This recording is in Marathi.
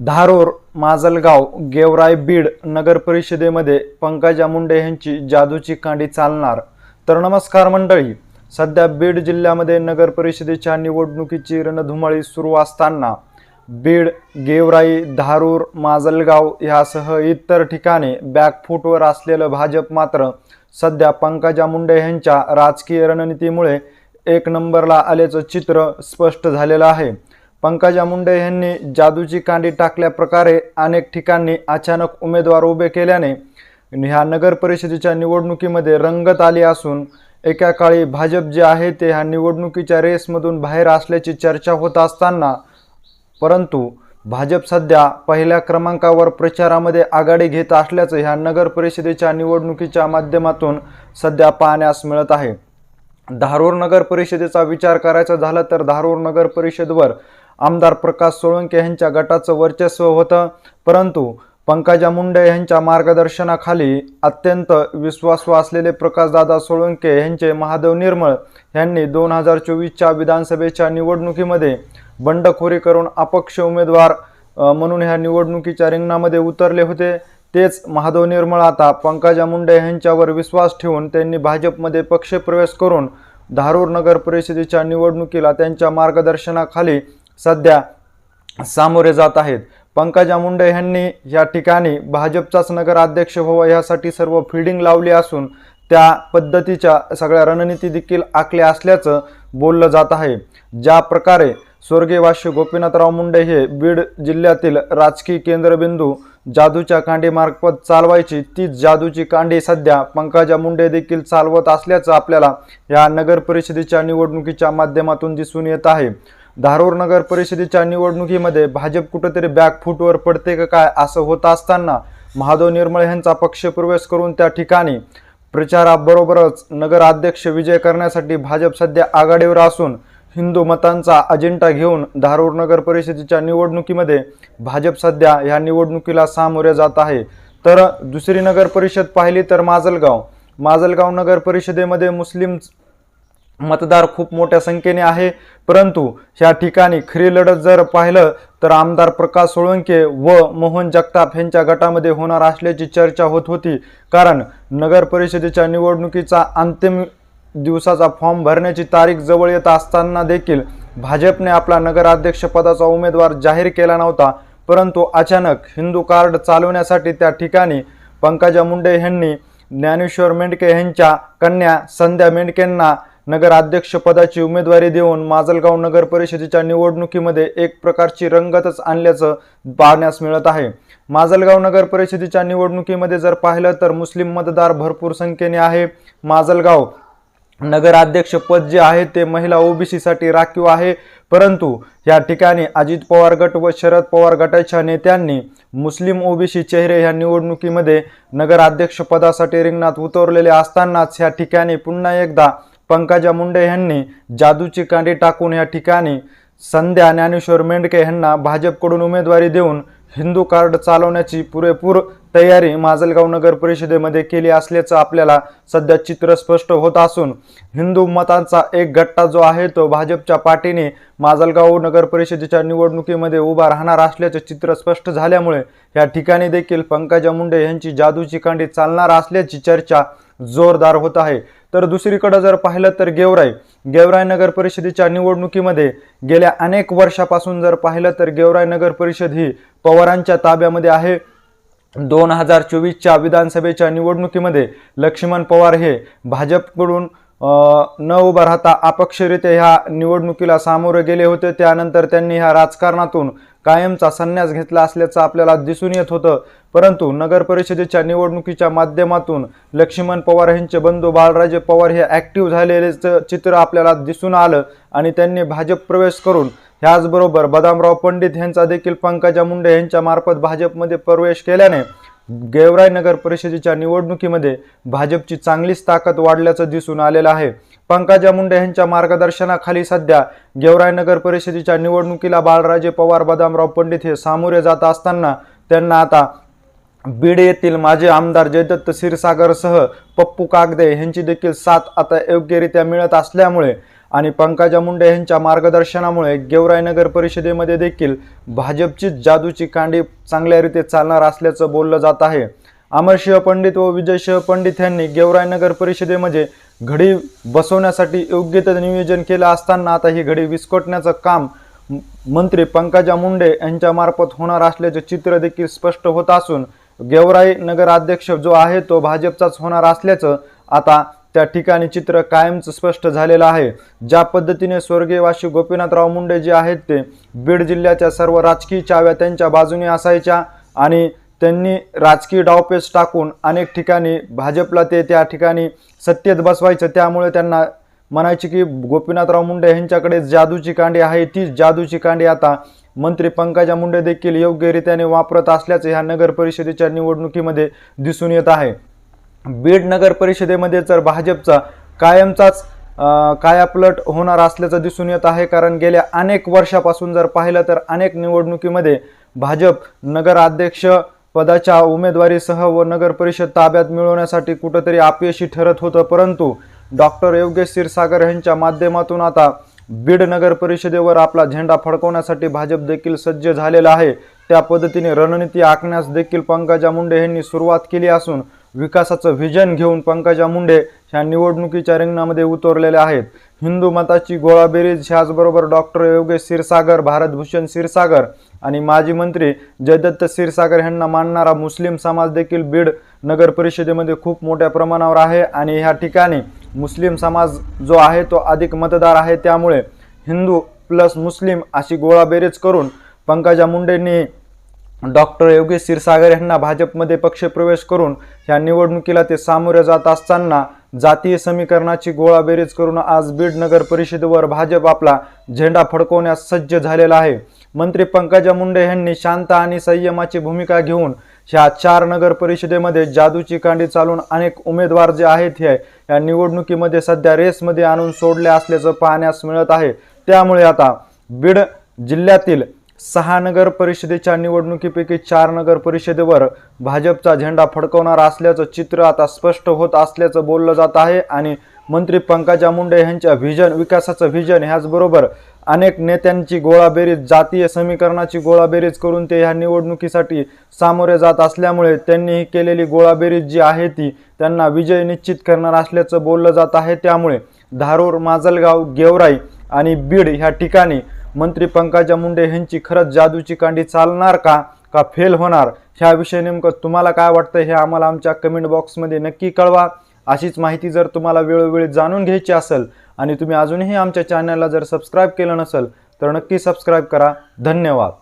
धारूर माजलगाव गेवराई बीड नगर परिषदेमध्ये पंकजा मुंडे यांची जादूची कांडी चालणार. तर नमस्कार मंडळी सध्या बीड जिल्ह्यामध्ये नगर परिषदेच्या निवडणुकीची रणधुमाळी सुरू असताना बीड गेवराई धारूर माजलगाव यासह इतर ठिकाणी बॅकफूटवर असलेलं भाजप मात्र सध्या पंकजा मुंडे यांच्या राजकीय रणनीतीमुळे एक नंबरला आल्याचं चित्र स्पष्ट झालेलं आहे. पंकजा मुंडे यांनी जादूची कांडी टाकल्या प्रकारे अनेक ठिकाणी अचानक उमेदवार उभे केल्याने ह्या नगर परिषदेच्या निवडणुकीमध्ये रंगत आली असून एका काळी भाजप जे आहे ते ह्या निवडणुकीच्या रेसमधून बाहेर असल्याची चर्चा होत असताना परंतु भाजप सध्या पहिल्या क्रमांकावर प्रचारामध्ये आघाडी घेत असल्याचं ह्या नगर परिषदेच्या निवडणुकीच्या माध्यमातून सध्या पाहण्यास मिळत आहे. धारूर नगर परिषदेचा विचार करायचा झाला तर धारूर नगर परिषदवर आमदार प्रकाश सोळंके यांच्या गटाचं वर्चस्व होतं परंतु पंकजा मुंडे यांच्या मार्गदर्शनाखाली अत्यंत विश्वासू असलेले प्रकाशदादा सोळंके यांचे महादेव निर्मळ यांनी दोन हजार चोवीसच्या विधानसभेच्या निवडणुकीमध्ये बंडखोरी करून अपक्ष उमेदवार म्हणून ह्या निवडणुकीच्या रिंगणामध्ये उतरले होते. तेच महादेव निर्मळ आता पंकजा मुंडे यांच्यावर विश्वास ठेवून त्यांनी भाजपमध्ये पक्षप्रवेश करून धारूर नगर परिषदेच्या निवडणुकीला त्यांच्या मार्गदर्शनाखाली सध्या सामोरे जात आहेत. पंकजा मुंडे यांनी या ठिकाणी भाजपचाच नगराध्यक्ष व्हावा यासाठी सर्व फिल्डिंग लावली असून त्या पद्धतीच्या सगळ्या रणनीती देखील आखल्या असल्याचं बोललं जात आहे. ज्या प्रकारे स्वर्गीय गोपीनाथराव मुंडे हे बीड जिल्ह्यातील राजकीय केंद्रबिंदू जादूच्या कांडीमार्फत चालवायची तीच जादूची कांडी सध्या पंकजा मुंडे देखील चालवत असल्याचं आपल्याला या नगर परिषदेच्या निवडणुकीच्या माध्यमातून दिसून येत आहे. धारूर नगर परिषदेच्या निवडणुकीमध्ये भाजप कुठेतरी बॅकफूटवर पडते का काय असं होत असताना महादेव निर्मळ यांचा पक्षप्रवेश करून त्या ठिकाणी प्रचाराबरोबरच नगराध्यक्ष विजय करण्यासाठी भाजप सध्या आघाडीवर असून हिंदू मतांचा अजेंडा घेऊन धारूर नगर परिषदेच्या निवडणुकीमध्ये भाजप सध्या ह्या निवडणुकीला सामोरे जात आहे. तर दुसरी नगर परिषद पाहिली तर माजलगाव. माजलगाव नगर परिषदेमध्ये मुस्लिम मतदार खूप मोठ्या संख्येने आहे. परंतु ह्या ठिकाणी खरी लढत जर पाहिलं तर आमदार प्रकाश सोळंके व मोहन जगताप यांच्या गटामध्ये होणार असल्याची चर्चा होत होती. कारण नगर परिषदेच्या निवडणुकीचा अंतिम दिवसाचा फॉर्म भरण्याची तारीख जवळ येत असताना देखील भाजपने आपला नगराध्यक्षपदाचा उमेदवार जाहीर केला नव्हता. परंतु अचानक हिंदू कार्ड चालवण्यासाठी त्या ठिकाणी पंकजा मुंडे यांनी ज्ञानेश्वर मेंढके यांच्या कन्या संध्या मेंढकेंना नगराध्यक्षपदाची उमेदवारी देऊन माजलगाव नगर परिषदेच्या निवडणुकीमध्ये एक प्रकारची रंगतच आणल्याचं पाहण्यास मिळत आहे. माजलगाव नगर परिषदेच्या निवडणुकीमध्ये जर पाहिलं तर मुस्लिम मतदार भरपूर संख्येने आहे. माजलगाव नगराध्यक्ष पद जे आहे ते महिला ओबीसीसाठी राखीव आहे. परंतु या ठिकाणी अजित पवार गट व शरद पवार गटाच्या नेत्यांनी मुस्लिम ओबीसी चेहरे ह्या निवडणुकीमध्ये नगराध्यक्षपदासाठी रिंगणात उतरलेले असतानाच ह्या ठिकाणी पुन्हा एकदा पंकजा मुंडे यांनी जादूची कांडी टाकून या ठिकाणी संध्या ज्ञानेश्वर मेंढके यांना भाजपकडून उमेदवारी देऊन हिंदू कार्ड चालवण्याची पुरेपूर तयारी माजलगाव नगर परिषदेमध्ये केली असल्याचं आपल्याला सध्या चित्र स्पष्ट होत असून हिंदू मतांचा एक गट्टा जो आहे तो भाजपच्या पाठीने माजलगाव नगर परिषदेच्या निवडणुकीमध्ये उभा राहणार असल्याचे चित्र स्पष्ट झाल्यामुळे या ठिकाणी देखील पंकजा मुंडे यांची जादूची कांडी चालणार असल्याची चर्चा जोरदार होत आहे. तर दुसरीकडे जर पाहिलं तर गेवराई गेवराय नगर परिषदेच्या निवडणुकीमध्ये गेल्या अनेक वर्षापासून जर पाहिलं तर गेवराय नगर परिषद ही पवारांच्या ताब्यामध्ये आहे. दोन हजार चोवीसच्या विधानसभेच्या निवडणुकीमध्ये लक्ष्मण पवार हे भाजपकडून न उभा राहता अपक्षरित्या ह्या निवडणुकीला सामोरे गेले होते. त्यानंतर त्यांनी ह्या राजकारणातून कायमचा संन्यास घेतला असल्याचं आपल्याला दिसून येत होतं. परंतु नगर परिषदेच्या निवडणुकीच्या माध्यमातून लक्ष्मण पवार यांचे बंधू बाळराजे पवार हे ॲक्टिव्ह झालेलेचं चित्र आपल्याला दिसून आलं आणि त्यांनी भाजप प्रवेश करून ह्याचबरोबर बदामराव पंडित यांचा देखील पंकजा मुंडे यांच्या मार्फत भाजपमध्ये प्रवेश केल्याने गेवराय नगर परिषदेच्या निवडणुकीमध्ये भाजपची चांगलीच ताकद वाढल्याचं दिसून आलेलं आहे. पंकजा मुंडे यांच्या मार्गदर्शनाखाली सध्या गेवराय नगर परिषदेच्या निवडणुकीला बाळराजे पवार बदामराव पंडित हे सामोरे जात असताना त्यांना आता बीड येथील माजी आमदार जयदत्त क्षीरसागरसह पप्पू कागदे यांची देखील साथ आता योग्यरित्या मिळत असल्यामुळे आणि पंकजा मुंडे यांच्या मार्गदर्शनामुळे गेवराई नगर परिषदेमध्ये देखील भाजपची जादूची कांडी चांगल्या रीते चालणार असल्याचं बोललं जात आहे. अमरसिंह पंडित व विजयसिंह पंडित यांनी गेवराई नगर परिषदेमध्ये घडी बसवण्यासाठी योग्य ते नियोजन केलं असताना आता ही घडी विस्कटण्याचं काम मंत्री पंकजा मुंडे यांच्या मार्फत होणार असल्याचे चित्र देखील स्पष्ट होत असून गेवराई नगराध्यक्ष जो आहे तो भाजपचाच होणार असल्याचं आता त्या ठिकाणी चित्र कायमचं स्पष्ट झालेलं आहे. ज्या पद्धतीने स्वर्गीयवाशी गोपीनाथराव मुंडे जे आहेत ते बीड जिल्ह्याच्या सर्व राजकीय चाव्या त्यांच्या बाजूने असायच्या आणि त्यांनी राजकीय डावपेच टाकून अनेक ठिकाणी भाजपला ते त्या ठिकाणी सत्तेत बसवायचं. त्यामुळे त्यांना म्हणायचे की गोपीनाथराव मुंडे यांच्याकडे जादूची कांडी आहे तीच जादूची कांडी आता मंत्री पंकजा मुंडे देखील योग्यरित्याने वापरत असल्याचे ह्या नगर परिषदेच्या निवडणुकीमध्ये दिसून येत आहे. बीड नगर परिषदेमध्ये जर भाजपचा कायमचाच कायापलट होणार असल्याचं दिसून येत आहे कारण गेल्या अनेक वर्षापासून जर पाहिलं तर अनेक निवडणुकीमध्ये भाजप नगराध्यक्ष पदाच्या उमेदवारीसह व नगर परिषद ताब्यात मिळवण्यासाठी कुठंतरी अपयशी ठरत होतं. परंतु डॉक्टर योगेश क्षीरसागर यांच्या माध्यमातून आता बीड नगर परिषदेवर आपला झेंडा फडकवण्यासाठी भाजप देखील सज्ज झालेला आहे. त्या पद्धतीने रणनीती आखण्यास देखील पंकजा मुंडे यांनी सुरुवात केली असून विकासाचं व्हिजन घेऊन पंकजा मुंडे ह्या निवडणुकीच्या रिंगणामध्ये उतरलेले आहेत. हिंदू मताची गोळाबेरीज ह्याचबरोबर डॉक्टर योगेश क्षीरसागर भारतभूषण क्षीरसागर आणि माजी मंत्री जयदत्त क्षीरसागर यांना मानणारा मुस्लिम समाज देखील बीड नगर परिषदेमध्ये खूप मोठ्या प्रमाणावर आहे आणि ह्या ठिकाणी मुस्लिम समाज जो आहे तो अधिक मतदार आहे. त्यामुळे हिंदू प्लस मुस्लिम अशी गोळाबेरीज करून पंकजा मुंडेंनी डॉक्टर योगेश क्षीरसागर यांना भाजपमध्ये पक्षप्रवेश करून ह्या निवडणुकीला ते सामोरे जात असताना जातीय समीकरणाची गोळाबेरीज करून आज बीड नगर परिषदेवर भाजप आपला झेंडा फडकवण्यास सज्ज झालेला आहे. मंत्री पंकजा मुंडे यांनी शांत आणि संयमाची भूमिका घेऊन ह्या चार नगर परिषदेमध्ये जादूची कांडी चालून अनेक उमेदवार जे आहेत हे या निवडणुकीमध्ये सध्या रेसमध्ये आणून सोडले असल्याचं पाहण्यास मिळत आहे. त्यामुळे आता बीड जिल्ह्यातील सहा नगर परिषदेच्या निवडणुकीपैकी चार नगर परिषदेवर भाजपचा झेंडा फडकवणार असल्याचं चित्र आता स्पष्ट होत असल्याचं बोललं जात आहे आणि मंत्री पंकजा मुंडे यांच्या व्हिजन विकासाचं व्हिजन ह्याचबरोबर अनेक नेत्यांची गोळाबेरीज जातीय समीकरणाची गोळाबेरीज करून ते ह्या निवडणुकीसाठी सामोरे जात असल्यामुळे त्यांनीही केलेली गोळाबेरीज जी आहे ती त्यांना विजय निश्चित करणार असल्याचं बोललं जात आहे. त्यामुळे धारूर माजलगाव गेवराई आणि बीड ह्या ठिकाणी मंत्री पंकजा मुंडे ह्यांची खरंच जादूची कांडी चालणार का? का फेल होणार? ह्याविषयी नेमकं तुम्हाला काय वाटतं हे आम्हाला आमच्या कमेंट बॉक्समध्ये नक्की कळवा. अशीच माहिती जर तुम्हाला वेळोवेळी जाणून घ्यायची असेल आणि तुम्ही अजूनही आमच्या चॅनलला जर सबस्क्राईब केलं नसेल तर नक्की सबस्क्राईब करा. धन्यवाद.